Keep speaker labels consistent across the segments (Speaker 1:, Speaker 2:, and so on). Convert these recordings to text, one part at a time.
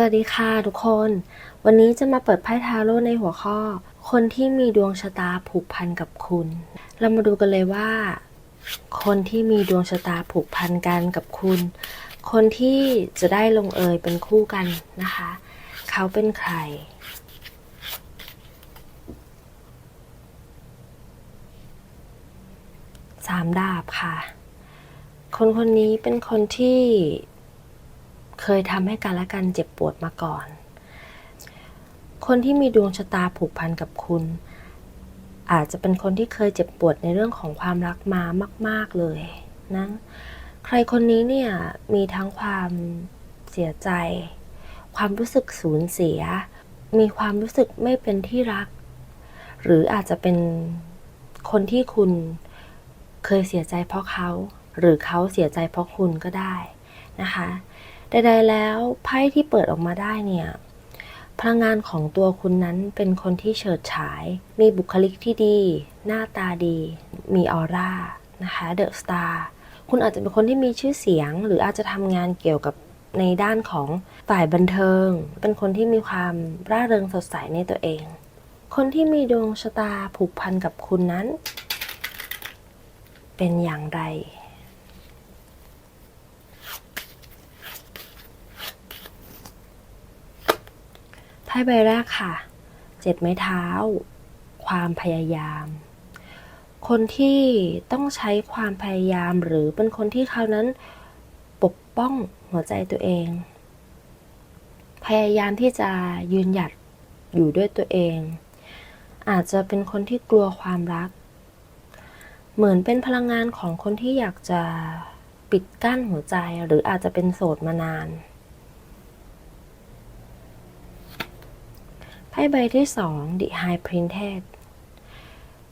Speaker 1: สวัสดีค่ะทุกคน วันนี้จะมาเปิดไพ่ทาโร่ในหัวข้อ คนที่มีดวงชะตาผูกพันกับคุณ เรามาดูกันเลยว่า คนที่มีดวงชะตาผูกพันกันกับคุณ คนที่จะได้ลงเอยเป็นคู่กันนะคะ เขาเป็นใคร สามดาบค่ะ คนคนนี้เป็นคนที่ เคยทำให้กันและกันเจ็บปวดมาก่อน คนที่มีดวงชะตาผูกพันกับคุณ อาจจะเป็นคนที่เคยเจ็บปวดในเรื่องของความรักมามาก ๆเลยนะใครคนนี้เนี่ยมีทั้งความเสียใจ ความรู้สึกสูญเสีย มีความรู้สึกไม่เป็นที่รัก หรืออาจจะเป็นคนที่คุณเคยเสียใจเพราะเขา หรือเขาเสียใจเพราะคุณก็ได้นะคะ ใดๆแล้วไพ่ที่เปิดออกมาได้เนี่ยพลังงานของตัวคุณนั้นเป็นคนที่เฉิดฉาย มีบุคลิกที่ดี หน้าตาดี มีออร่านะคะเดอะสตาร์คุณอาจจะเป็นคนที่มีชื่อเสียง หรืออาจจะทำงานเกี่ยวกับในด้านของฝ่ายบันเทิง เป็นคนที่มีความร่าเริงสดใสในตัวเอง คนที่มีดวงชะตาผูกพันกับคุณนั้น เป็นอย่างไร ไพ่ใบแรกค่ะ เจ็ดไม้เท้า ความพยายาม คนที่ต้องใช้ความพยายามหรือเป็นคนที่เขานั้นปกป้องหัวใจตัวเอง พยายามที่จะยืนหยัดอยู่ด้วยตัวเอง อาจจะเป็นคนที่กลัวความรัก เหมือนเป็นพลังงานของคนที่อยากจะปิดกั้นหัวใจหรืออาจจะเป็นโสดมานาน ไพ่ใบที่สอง The High Princess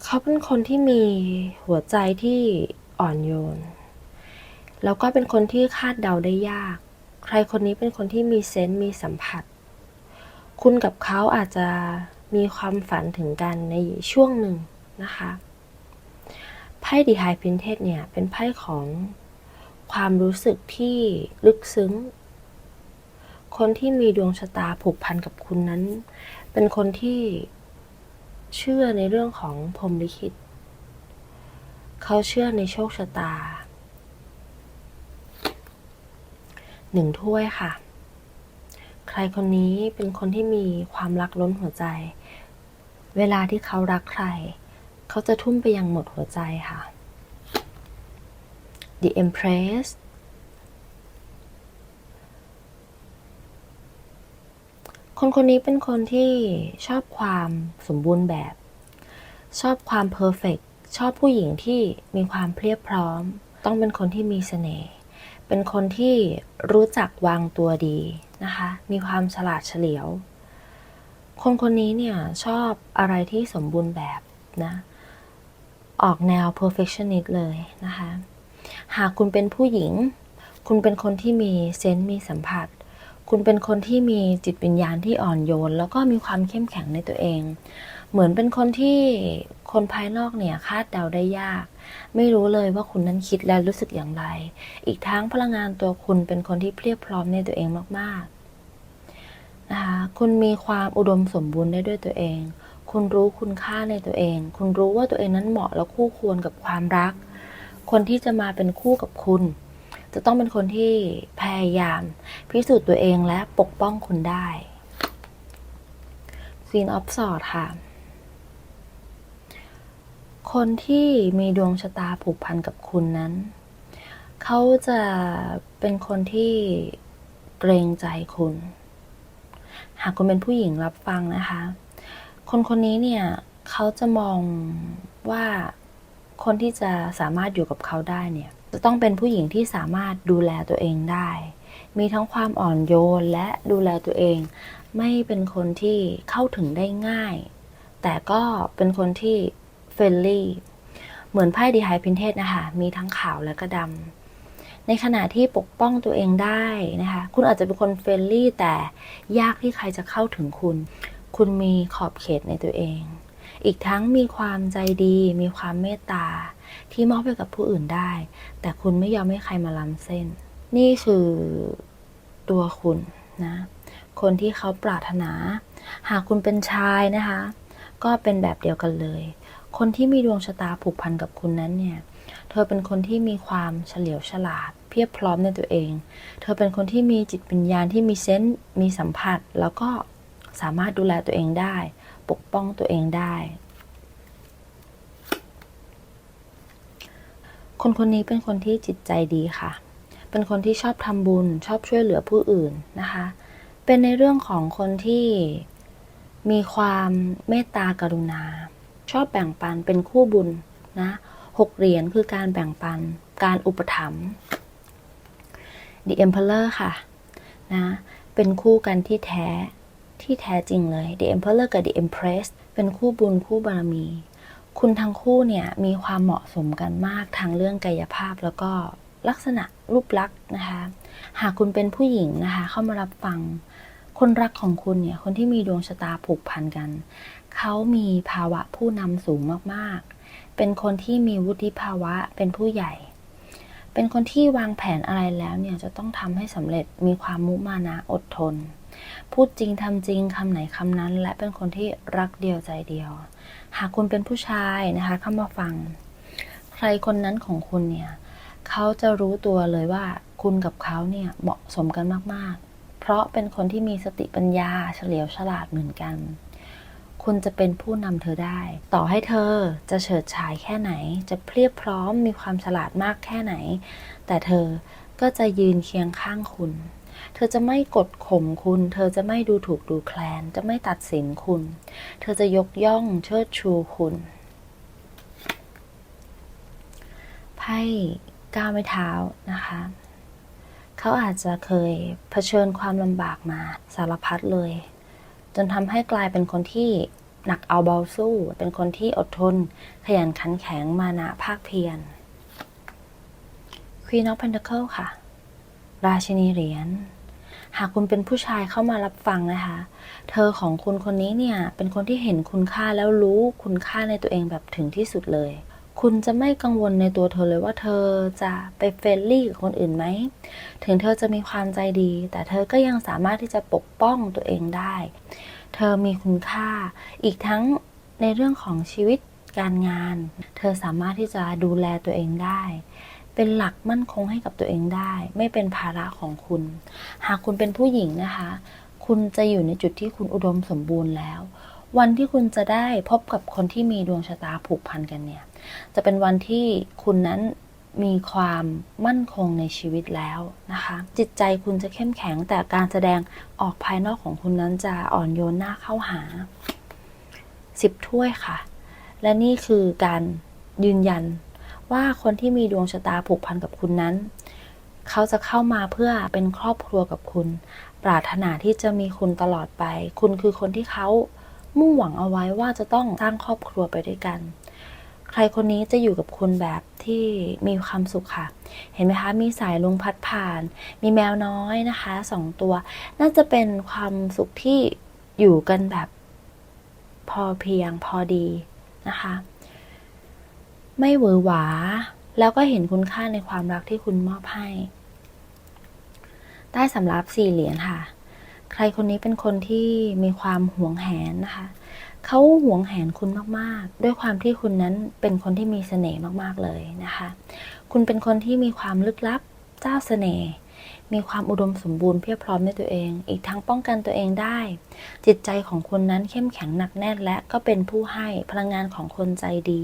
Speaker 1: เขาเป็นคนที่มีหัวใจที่อ่อนโยน แล้วก็เป็นคนที่คาดเดาได้ยาก ใครคนนี้เป็นคนที่มีเซนส์มีสัมผัส คุณกับเขาอาจจะมีความฝันถึงกันในช่วงหนึ่งนะคะไพ่ The High Princess เนี่ย เป็นไพ่ของความรู้สึกที่ลึกซึ้ง คนที่มีดวงชะตาผูกพันกับคุณนั้น เป็นคนที่เชื่อในเรื่องของพรหมลิขิต เขาเชื่อในโชคชะตา หนึ่งถ้วยค่ะ ใครคนนี้เป็นคนที่มีความรักล้นหัวใจ เวลาที่เขารักใคร เขาจะทุ่มไปยังหมดหัวใจค่ะ The Empress คนคนนี้เป็นคนที่ชอบความสมบูรณ์แบบ ชอบความเพอร์เฟกชอบผู้หญิงที่มีความเพรียบพร้อม ต้องเป็นคนที่มีเสน่ห์เป็นคนที่รู้จักวางตัวดีนะคะ มีความฉลาดเฉลียว คนคนนี้เนี่ยชอบอะไรที่สมบูรณ์แบบนะ ออกแนว perfectionist เลยนะคะ หากคุณเป็นผู้หญิง คุณเป็นคนที่มีเซนส์มีสัมผัส คุณเป็นคนที่มีจิตวิญญาณที่อ่อนโยน แล้วก็มีความเข้มแข็งในตัวเอง เหมือนเป็นคนที่คนภายนอกเนี่ยคาดเดาได้ยาก ไม่รู้เลยว่าคุณนั้นคิดและรู้สึกอย่างไร อีกทั้งพลังงานตัวคุณเป็นคนที่เพรียบพร้อมในตัวเองมากๆนะคะคุณมีความอุดมสมบูรณ์ได้ด้วยตัวเอง คุณรู้คุณค่าในตัวเอง คุณรู้ว่าตัวเองนั้นเหมาะและคู่ควรกับความรัก คนที่จะมาเป็นคู่กับคุณ จะต้องเป็นคนที่พยายาม พิสูจน์ตัวเองและปกป้องคุณได้ Queen of Sword ค่ะ คนที่มีดวงชะตาผูกพันกับคุณนั้น เขาจะเป็นคนที่เกรงใจคุณ หากคุณเป็นผู้หญิงรับฟังนะคะ คนคนนี้เนี่ยเขาจะมองว่าคนที่จะสามารถอยู่กับเขาได้เนี่ย จะต้องเป็นผู้หญิงที่สามารถดูแลตัวเองได้ มีทั้งความอ่อนโยนและดูแลตัวเอง ไม่เป็นคนที่เข้าถึงได้ง่าย แต่ก็เป็นคนที่เฟรนลี่เหมือนไพ่ดีไฮพินเทสนะคะมีทั้งขาวและก็ดำในขณะที่ปกป้องตัวเองได้นะคะคุณอาจจะเป็นคนเฟรนลี่แต่ยากที่ใครจะเข้าถึงคุณ คุณมีขอบเขตในตัวเอง อีกทั้งมีความใจดี มีความเมตตา ที่มอบให้กับผู้อื่นได้ แต่คุณไม่ยอมให้ใครมาล้ำเส้น นี่คือตัวคุณนะ คนที่เขาปรารถนา หากคุณเป็นชายนะคะ ก็เป็นแบบเดียวกันเลย คนที่มีดวงชะตาผูกพันกับคุณนั้นเนี่ย เธอเป็นคนที่มีความเฉลียวฉลาด เพียบพร้อมในตัวเอง เธอเป็นคนที่มีจิตวิญญาณที่มีเซนส์มีสัมผัส แล้วก็สามารถดูแลตัวเองได้ ปกป้องตัวเองได้ คนคนนี้เป็นคนที่จิตใจดีค่ะ เป็นคนที่ชอบทำบุญ ชอบช่วยเหลือผู้อื่นนะคะ เป็นในเรื่องของคนที่มีความเมตตากรุณา ชอบแบ่งปันเป็นคู่บุญนะหกเหรียญคือการแบ่งปัน การอุปถัมภ์ The Emperor ค่ะนะเป็นคู่กันที่แท้ที่แท้จริงเลย The Emperor กับ The Empress เป็นคู่บุญคู่บารมี คุณทั้งคู่เนี่ยมีความเหมาะสมกันมากทางเรื่องกายภาพแล้วก็ลักษณะรูปลักษณ์นะคะ หากคุณเป็นผู้หญิงนะคะ เข้ามารับฟังคนรักของคุณเนี่ยคนที่มีดวงชะตาผูกพันกัน เขามีภาวะผู้นำสูงมากๆ เป็นคนที่มีวุฒิภาวะเป็นผู้ใหญ่ เป็นคนที่วางแผนอะไรแล้วเนี่ยจะต้องทำให้สำเร็จมีความมุมานะอดทน พูดจริงทำจริงคำไหนคำนั้น และเป็นคนที่รักเดียวใจเดียว หากคุณเป็นผู้ชายนะคะเข้ามาฟัง ใครคนนั้นของคุณเนี่ยเขาจะรู้ตัวเลยว่าคุณกับเขาเนี่ยเหมาะสมกันมากๆ เพราะเป็นคนที่มีสติปัญญาเฉลียวฉลาดเหมือนกัน คุณจะเป็นผู้นำเธอได้ ต่อให้เธอจะเฉิดฉายแค่ไหน จะเพรียบพร้อมมีความฉลาดมากแค่ไหน แต่เธอก็จะยืนเคียงข้างคุณ เธอจะไม่กดข่มคุณ เธอจะไม่ดูถูกดูแคลน จะไม่ตัดสินคุณ เธอจะยกย่องเชิดชูคุณ ไพ่ก้าวไม่เท้านะคะ เขาอาจจะเคยเผชิญความลำบากมาสารพัดเลย จนทำให้กลายเป็นคนที่หนักเอาเบาสู้ เป็นคนที่อดทน ขยันขันแข็งมานะภาคเพียร Queen of Pentacle ค่ะ ราชินีเหรียญ หากคุณเป็นผู้ชายเข้ามารับฟังนะคะ เธอของคุณคนนี้เนี่ยเป็นคนที่เห็นคุณค่าแล้วรู้คุณค่าในตัวเองแบบถึงที่สุดเลย คุณจะไม่กังวลในตัวเธอเลยว่าเธอจะไปเฟรนลี่กับคนอื่นไหม ถึงเธอจะมีความใจดี แต่เธอก็ยังสามารถที่จะปกป้องตัวเองได้ เธอมีคุณค่า อีกทั้งในเรื่องของชีวิตการงาน เธอสามารถที่จะดูแลตัวเองได้ เป็นหลักมั่นคงให้กับตัวเองได้ ไม่เป็นภาระของคุณ หากคุณเป็นผู้หญิงนะคะ คุณจะอยู่ในจุดที่คุณอุดมสมบูรณ์แล้ว วันที่คุณจะได้พบกับคนที่มีดวงชะตาผูกพันกันเนี่ย จะเป็นวันที่คุณนั้นมีความมั่นคงในชีวิตแล้วนะคะ จิตใจคุณจะเข้มแข็งแต่การแสดงออกภายนอกของคุณนั้นจะอ่อนโยนหน้าเข้าหาสิบถ้วยค่ะ และนี่คือการยืนยัน ว่าคนที่มีดวงชะตาผูกพันกับคุณนั้น เขาจะเข้ามาเพื่อเป็นครอบครัวกับคุณ ปรารถนาที่จะมีคุณตลอดไป คุณคือคนที่เขามุ่งหวังเอาไว้ว่าจะต้องสร้างครอบครัวไปด้วยกัน ใครคนนี้จะอยู่กับคุณแบบที่มีความสุขค่ะ เห็นไหมคะ มีสายลุงพัดผ่าน มีแมวน้อยนะคะสองตัว น่าจะเป็นความสุขที่อยู่กันแบบพอเพียงพอดีนะคะ ไม่หวือหวา แล้วก็เห็นคุณค่าในความรักที่คุณมอบให้ได้สำรับสี่เหรียญค่ะ ใครคนนี้เป็นคนที่มีความหวงแหนนะคะ เขาหวงแหนคุณมากๆ ด้วยความที่คุณนั้นเป็นคนที่มีเสน่ห์มากๆเลยนะคะ คุณเป็นคนที่มีความลึกลับ เจ้าเสน่ห์มีความอุดมสมบูรณ์เพียบพร้อมในตัวเอง อีกทั้งป้องกันตัวเองได้ จิตใจของคุณนั้นเข้มแข็งหนักแน่นและก็เป็นผู้ให้พลังงานของคนใจดี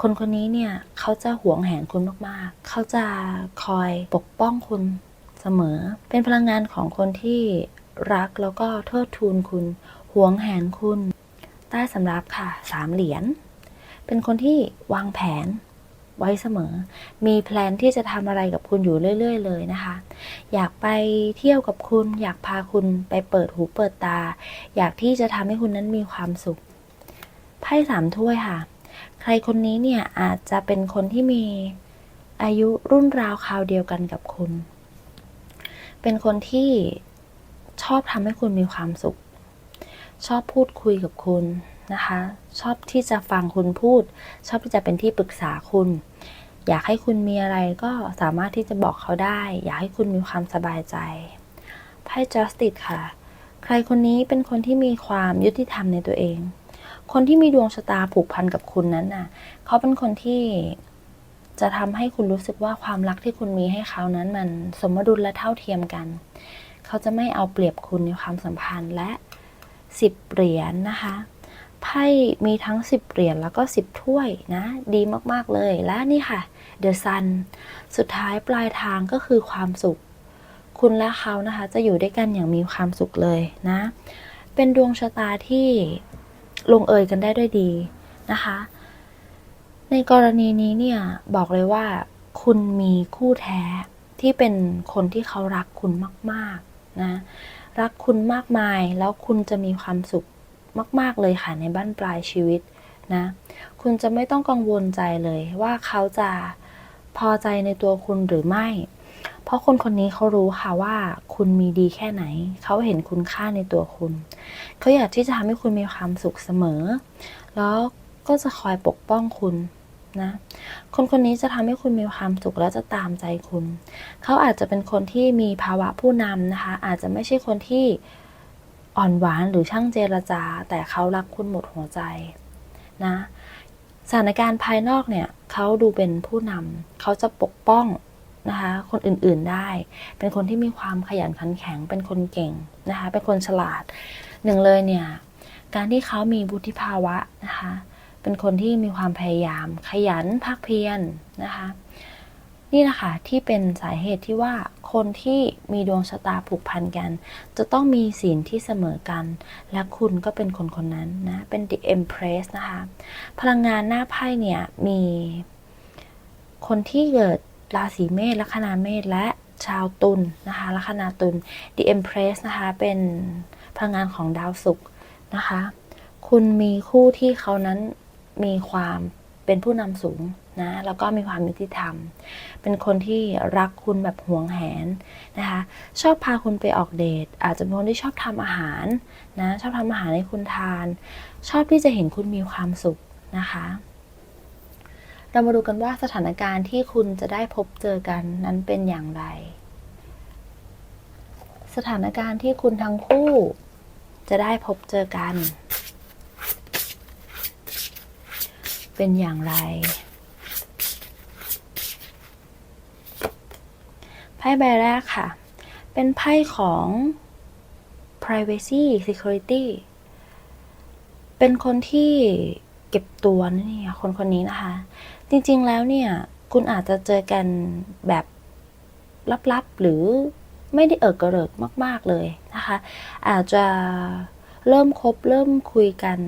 Speaker 1: คนคนนี้เนี่ยเขาจะหวงแหนคุณมากๆ เขาจะคอยปกป้องคุณเสมอ เป็นพลังงานของคนที่รักแล้วก็เทิดทูนคุณ หวงแหนคุณ ใต้สำรับค่ะสามเหรียญ เป็นคนที่วางแผนไว้เสมอ มีแพลนที่จะทำอะไรกับคุณอยู่เรื่อย ๆ เลยนะคะ อยากไปเที่ยวกับคุณ อยากพาคุณไปเปิดหูเปิดตา อยากที่จะทำให้คุณนั้นมีความสุข ไพ่สามถ้วยค่ะ รคนนี้เนี่ยอาจจะเป็นคนที่มีอายุรุ่นราวคราวเดียวกันกับคุณ เป็นคนที่ชอบทำให้คุณมีความสุข ชอบพูดคุยกับคุณนะคะ ชอบที่จะฟังคุณพูด ชอบที่จะเป็นที่ปรึกษาคุณ อยากให้คุณมีอะไรก็สามารถที่จะบอกเขาได้ อยากให้คุณมีความสบายใจไพ่ justice ค่ะ ใครคนนี้เป็นคนที่มีความยุติธรรมในตัวเอง คนที่มีดวงชะตาผูกพันกับคุณนั้นน่ะ เขาเป็นคนที่จะทำให้คุณรู้สึกว่าความรักที่คุณมีให้เขานั้นมันสมดุลและเท่าเทียมกัน เขาจะไม่เอาเปรียบคุณในความสัมพันธ์และสิบเหรียญนะคะไพ่มีทั้ง 10 เหรียญแล้วก็ 10 ถ้วยนะ ดีมาก ๆ เลยและนี่ค่ะ The Sun สุดท้ายปลายทางก็คือความสุข คุณและเขานะคะ จะอยู่ด้วยกันอย่างมีความสุขเลยนะ เป็นดวงชะตาที่ ลงเอยกันได้ด้วยดีนะคะ ในกรณีนี้เนี่ยบอกเลยว่า คุณมีคู่แท้ที่เป็นคนที่เขารักคุณมากๆนะรักคุณมากมายแล้วคุณจะมีความสุขมาก ๆ เลยค่ะในบ้านปลายชีวิตนะ คุณจะไม่ต้องกังวลใจเลยว่าเขาจะพอใจในตัวคุณหรือไม่ เพราะคนคนนี้เขารู้ค่ะว่าคุณมีดีแค่ไหน เขาเห็นคุณค่าในตัวคุณ เขาอยากที่จะทำให้คุณมีความสุขเสมอ แล้วก็จะคอยปกป้องคุณนะ คนคนนี้จะทำให้คุณมีความสุขและจะตามใจคุณ เขาอาจจะเป็นคนที่มีภาวะผู้นำนะคะ อาจจะไม่ใช่คนที่อ่อนหวานหรือช่างเจรจา แต่เขารักคุณหมดหัวใจนะสถานการณ์ภายนอกเนี่ยเขาดูเป็นผู้นำเขาจะปกป้อง นะคะคนอื่นๆได้ เป็นคนที่มีความขยันขันแข็ง เป็นคนเก่งนะคะเป็นคนฉลาดหนึ่งเลยเนี่ยการที่เขามีบุธิภาวะนะคะเป็นคนที่มีความพยายาม ขยันภาคเพียรนะคะนี่แหละค่ะที่เป็นสาเหตุที่ว่าคนที่มีดวงชะตาผูกพันกัน จะต้องมีศีลที่เสมอกัน และคุณก็เป็นคนคนนั้นนะเป็น the empress นะคะ พลังงานหน้าไพ่เนี่ยมีคนที่เกิด ราศีเมษลัคนาเมษและชาวตุลนะคะลัคนาตุล the empress นะคะเป็นพลังงานของดาวศุกร์นะคะ คุณมีคู่ที่เขานั้นมีความเป็นผู้นำสูงนะแล้วก็มีความยุติธรรม เป็นคนที่รักคุณแบบห่วงแหนนะคะ ชอบพาคุณไปออกเดท อาจจะเป็นคนที่ชอบทำอาหารนะ ชอบทำอาหารให้คุณทาน ชอบที่จะเห็นคุณมีความสุขนะคะ เรามาดูกันว่าสถานการณ์ที่คุณจะได้พบเจอกันนั้นเป็นอย่างไร สถานการณ์ที่คุณทั้งคู่จะได้พบเจอกัน เป็นอย่างไรไพ่ใบแรกค่ะ เป็นไพ่ของ privacy security เป็นคนที่ ก็บตัวนี่คนคนนี้นะคะ จริงๆแล้วเนี่ย คุณอาจจะเจอกันแบบลับๆ หรือไม่ได้เอิกกระเริกมาก ๆเลยนะคะ อาจจะเริ่มคบเริ่มคุยกัน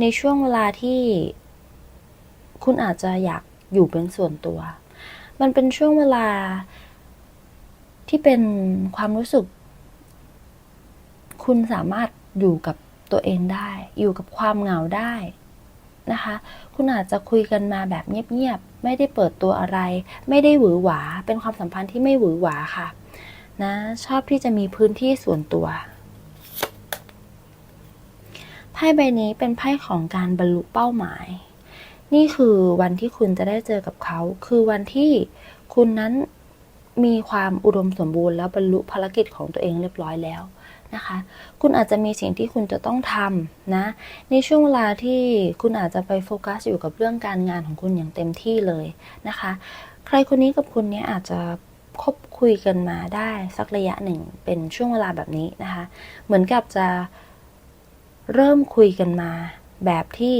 Speaker 1: ในช่วงเวลาที่คุณอาจจะอยากอยู่เป็นส่วนตัว มันเป็นช่วงเวลาที่เป็นความรู้สึก คุณสามารถอยู่กับตัวเองได้ อยู่กับความเหงาได้ นะคะ คุณอาจจะคุยกันมาแบบเงียบๆ ไม่ได้เปิดตัวอะไร ไม่ได้หวือหวา เป็นความสัมพันธ์ที่ไม่หวือหวาค่ะ นะ ชอบที่จะมีพื้นที่ส่วนตัว ไพ่ใบนี้เป็นไพ่ของการบรรลุเป้าหมาย นี่คือวันที่คุณจะได้เจอกับเขา คือวันที่คุณนั้นมีความอุดมสมบูรณ์แล้วบรรลุภารกิจของตัวเองเรียบร้อยแล้ว นะคะ คุณอาจจะมีสิ่งที่คุณจะต้องทำนะ ในช่วงเวลาที่คุณอาจจะไปโฟกัสอยู่กับเรื่องการงานของคุณอย่างเต็มที่เลยนะคะ ใครคนนี้กับคุณเนี้ยอาจจะคบคุยกันมาได้สักระยะหนึ่งเป็นช่วงเวลาแบบนี้นะคะ เหมือนกับจะเริ่มคุยกันมา แบบที่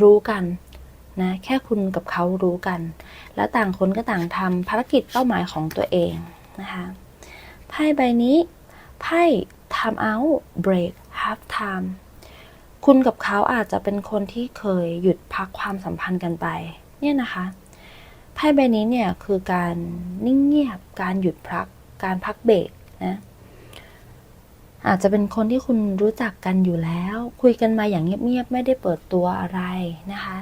Speaker 1: รู้กันนะแค่คุณกับเขารู้กัน แล้วต่างคนก็ต่างทำภารกิจเป้าหมายของตัวเองนะคะไพ่ใบนี้ ไพ่ time out break half time คุณกับเขาอาจจะเป็นคนที่เคยหยุดพักความสัมพันธ์กันไป เนี่ยนะคะไพ่ใบนี้เนี่ยคือการนิ่งเงียบ การหยุดพัก การพักเบรกนะ อาจจะเป็นคนที่คุณรู้จักกันอยู่แล้ว คุยกันมาอย่างเงียบๆไม่ได้เปิดตัวอะไรนะคะ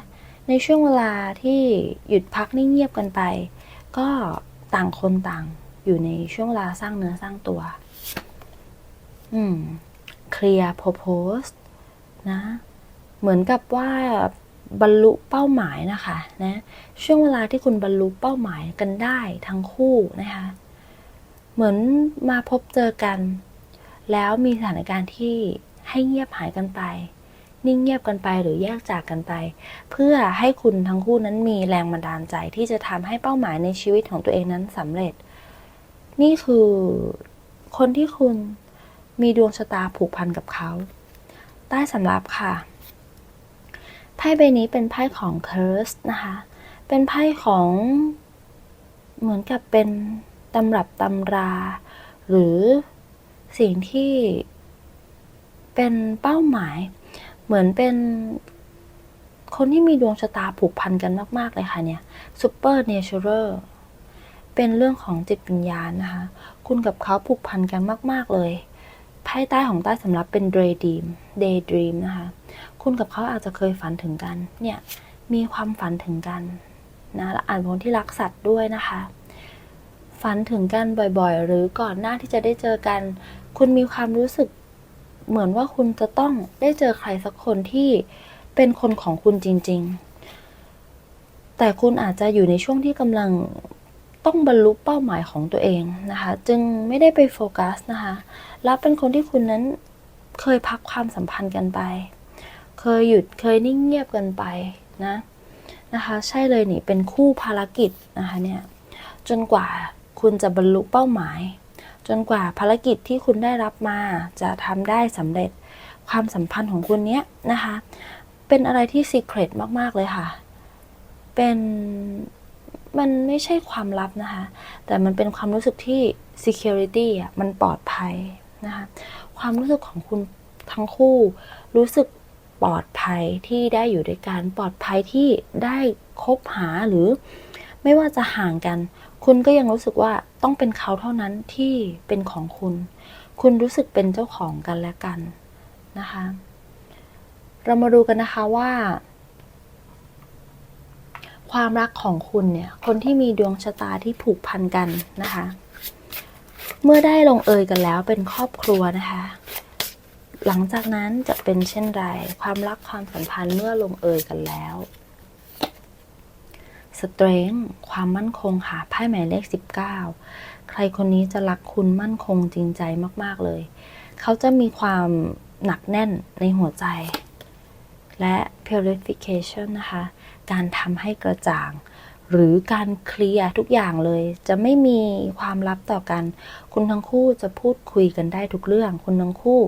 Speaker 1: ในช่วงเวลาที่หยุดพักนิ่งเงียบกันไป ก็ต่างคนต่างอยู่ในช่วงเวลาสร้างเนื้อสร้างตัว อืมเคลียร์โพโพสนะ เหมือนกับว่าบรรลุเป้าหมายนะคะนะช่วงเวลาที่คุณบรรลุเป้าหมายกันได้ทั้งคู่นะคะ เหมือนมาพบเจอกัน แล้วมีสถานการณ์ที่ให้เงียบหายกันไป นิ่งเงียบกันไปหรือแยกจากกันไป เพื่อให้คุณทั้งคู่นั้นมีแรงบันดาลใจที่จะทำให้เป้าหมายในชีวิตของตัวเองนั้นสำเร็จ นี่คือคนที่คุณ มีดวงชะตาผูกพันกับเขา ใต้สำรับค่ะ ไพ่ใบนี้เป็นไพ่ของ Curse นะคะ เป็นไพ่ของเหมือนกับเป็นตำรับตำรา หรือสิ่งที่เป็นเป้าหมาย เหมือนเป็นคนที่มีดวงชะตาผูกพันกันมาก ๆ เลยค่ะเนี่ย Super Natural เป็นเรื่องของจิตวิญญาณนะคะ คุณกับเขาผูกพันกันมาก ๆ เลย ไพ่ใต้ของใต้สำรับเป็น Daydream Daydream นะคะ คุณกับเขาอาจจะเคยฝันถึงกัน เนี่ย มีความฝันถึงกันนะและอ่านคนที่รักสัตว์ด้วยนะคะ ฝันถึงกันบ่อยๆ หรือก่อนหน้าที่จะได้เจอกัน คุณมีความรู้สึกเหมือนว่าคุณจะต้องได้เจอใครสักคนที่เป็นคนของคุณจริง ๆ แต่คุณอาจจะอยู่ในช่วงที่กำลัง ต้องบรรลุเป้าหมายของตัวเองนะคะ จึงไม่ได้ไปโฟกัสนะคะแล้วเป็นคนที่คุณนั้นเคยพักความสัมพันธ์กันไป เคยหยุดเคยนิ่งเงียบกันไปนะนะคะ ใช่เลยนี่เป็นคู่ภารกิจนะคะเนี่ยจนกว่าคุณจะบรรลุเป้าหมาย จนกว่าภารกิจที่คุณได้รับมาจะทำได้สำเร็จความสัมพันธ์ของคุณเนี้ยนะคะ เป็นอะไรที่ซีเครตมาก ๆ เลยค่ะ เป็น มันไม่ใช่ความลับนะคะ แต่มันเป็นความรู้สึกที่ security อะมันปลอดภัยนะคะ ความรู้สึกของคุณทั้งคู่ รู้สึกปลอดภัยที่ได้อยู่ด้วยกัน ปลอดภัยที่ได้คบหาหรือ ไม่ว่าจะห่างกัน คุณก็ยังรู้สึกว่าต้องเป็นเขาเท่านั้นที่เป็นของคุณ คุณรู้สึกเป็นเจ้าของกันและกันนะคะ เรามาดูกันนะคะว่า ความรักของคุณเนี่ย คนที่มีดวงชะตาที่ผูกพันกันนะคะ เมื่อได้ลงเอยกันแล้วเป็นครอบครัวนะคะ หลังจากนั้นจะเป็นเช่นไร ความรักความสัมพันธ์เมื่อลงเอยกันแล้วสเตรน g ์ความมั่นคงค่ะไพ่หมายเลข 19 ใครคนนี้จะรักคุณมั่นคงจริงใจมาก ๆ เลย เขาจะมีความหนักแน่นในหัวใจ และ purification นะคะ การทำให้กระจ่าง หรือการเคลียร์ทุกอย่างเลย จะไม่มีความลับต่อกัน คุณทั้งคู่จะพูดคุยกันได้ทุกเรื่อง คุณทั้งคู่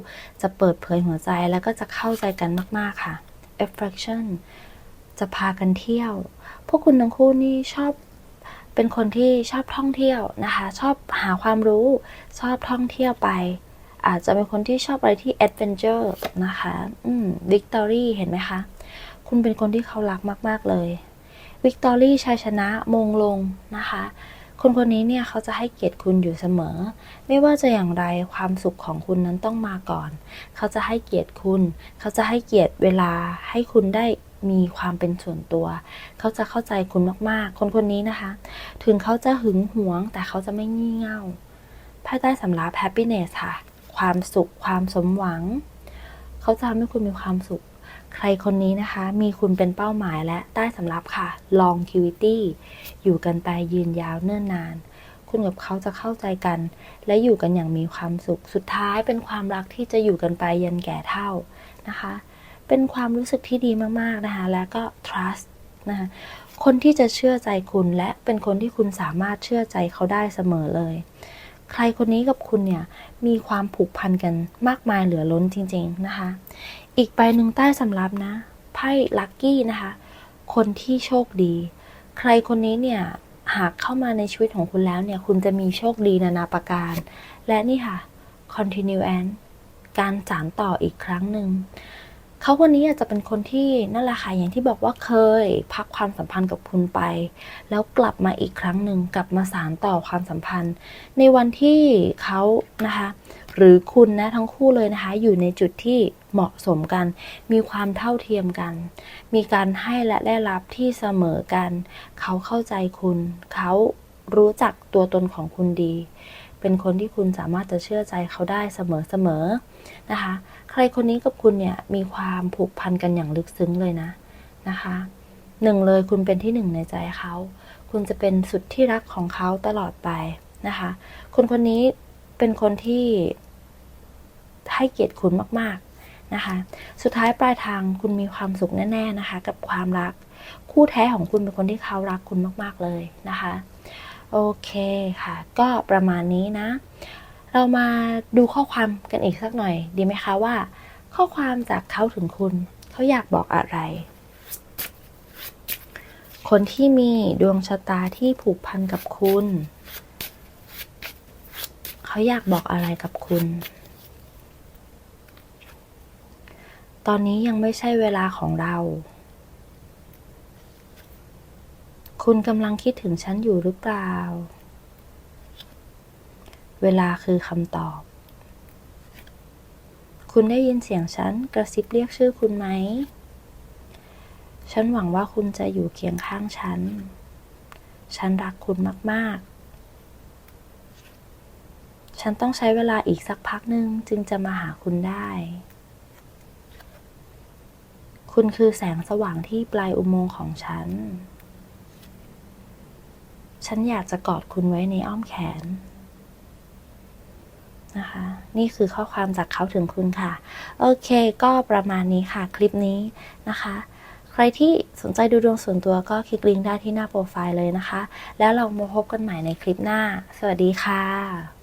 Speaker 1: จะเปิดเผยหัวใจแล้วก็จะเข้าใจกันมาก ๆ ค่ะ attraction จะพากันเที่ยว พวกคุณทั้งคู่นี่ชอบเป็นคนที่ชอบท่องเที่ยวนะคะ ชอบหาความรู้ ชอบท่องเที่ยวไป อาจจะเป็นคนที่ชอบอะไรที่ adventure นะคะอืม victory เห็นไหมคะ คุณเป็นคนที่เขารักมาก ๆ เลยวิกตอรี่ชัยชนะมงลงนะคะ คนคนนี้เนี่ยเขาจะให้เกียรติคุณอยู่เสมอ ไม่ว่าจะอย่างไรความสุขของคุณนั้นต้องมาก่อน เขาจะให้เกียรติคุณ เขาจะให้เกียรติเวลาให้คุณได้มีความเป็นส่วนตัว เขาจะเข้าใจคุณมากๆ คนคนนี้นะคะ ถึงเขาจะหึงหวงแต่เขาจะไม่งี่เง่าภายใต้สำรับ happiness ค่ะ ความสุข ความสมหวัง เขาจะทำให้คุณมีความสุข ใครคนนี้นะคะ มีคุณเป็นเป้าหมายและใต้สำรับค่ะ longevity อยู่กันไปยืนยาวเนิ่นนาน คุณกับเขาจะเข้าใจกัน และอยู่กันอย่างมีความสุข สุดท้ายเป็นความรักที่จะอยู่กันไปยันแก่เท่านะคะ เป็นความรู้สึกที่ดีมากๆนะคะ และก็ trust นะคะคนที่จะเชื่อใจคุณและเป็นคนที่คุณสามารถเชื่อใจเขาได้เสมอเลย ใครคนนี้กับคุณเนี่ยมีความผูกพันกันมากมายเหลือล้นจริง ๆนะคะ อีกใบหนึ่งใต้สำรับนะไพ่ลัคกี้นะคะ คนที่โชคดี ใครคนนี้เนี่ยหากเข้ามาในชีวิตของคุณแล้วเนี่ย คุณจะมีโชคดีนานาประการ และนี่ค่ะ continue and การสานต่ออีกครั้งหนึ่ง เขาคนนี้อาจจะเป็นคนที่นั่นแหละค่ะอย่างที่บอกว่าเคยพักความสัมพันธ์กับคุณไป แล้วกลับมาอีกครั้งหนึ่งกลับมาสานต่อความสัมพันธ์ ในวันที่เขานะคะหรือคุณนะทั้งคู่เลยนะคะ อยู่ในจุดที่เหมาะสมกัน มีความเท่าเทียมกัน มีการให้และได้รับที่เสมอกัน เขาเข้าใจคุณ เขารู้จักตัวตนของคุณดี เป็นคนที่คุณสามารถจะเชื่อใจเขาได้เสมอๆนะคะ ใครคนนี้กับคุณเนี่ยมีความผูกพันกันอย่างลึกซึ้งเลยนะนะคะหนึ่งเลยคุณเป็นที่หนึ่งในใจเขา คุณจะเป็นสุดที่รักของเขาตลอดไปนะคะ คนคนนี้เป็นคนที่ให้เกียรติคุณมากๆนะคะ สุดท้ายปลายทางคุณมีความสุขแน่ๆนะคะ กับความรัก คู่แท้ของคุณเป็นคนที่เขารักคุณมากๆเลยนะคะ โอเคค่ะ ก็ประมาณนี้นะ เรามาดูข้อความกันอีกสักหน่อย ดีไหมคะว่า ข้อความจากเขาถึงคุณ เขาอยากบอกอะไร คนที่มีดวงชะตาที่ผูกพันกับคุณ เขาอยากบอกอะไรกับคุณ ตอนนี้ยังไม่ใช่เวลาของเรา คุณกำลังคิดถึงฉันอยู่หรือเปล่า เวลาคือคำตอบ คุณได้ยินเสียงฉันกระซิบเรียกชื่อคุณไหม ฉันหวังว่าคุณจะอยู่เคียงข้างฉัน ฉันรักคุณมาก ๆ ฉันต้องใช้เวลาอีกสักพักหนึ่งจึงจะมาหาคุณได้ คุณคือแสงสว่างที่ปลายอุโมงค์ของฉัน ฉันอยากจะกอดคุณไว้ในอ้อมแขน นะคะ นี่คือข้อความจากเขาถึงคุณค่ะ โอเค ก็ประมาณนี้ค่ะคลิปนี้นะคะ ใครที่สนใจดูดวงส่วนตัวก็คลิกลิงก์ได้ที่หน้าโปรไฟล์เลยนะคะ แล้วเรามาพบกันใหม่ในคลิปหน้า สวัสดีค่ะ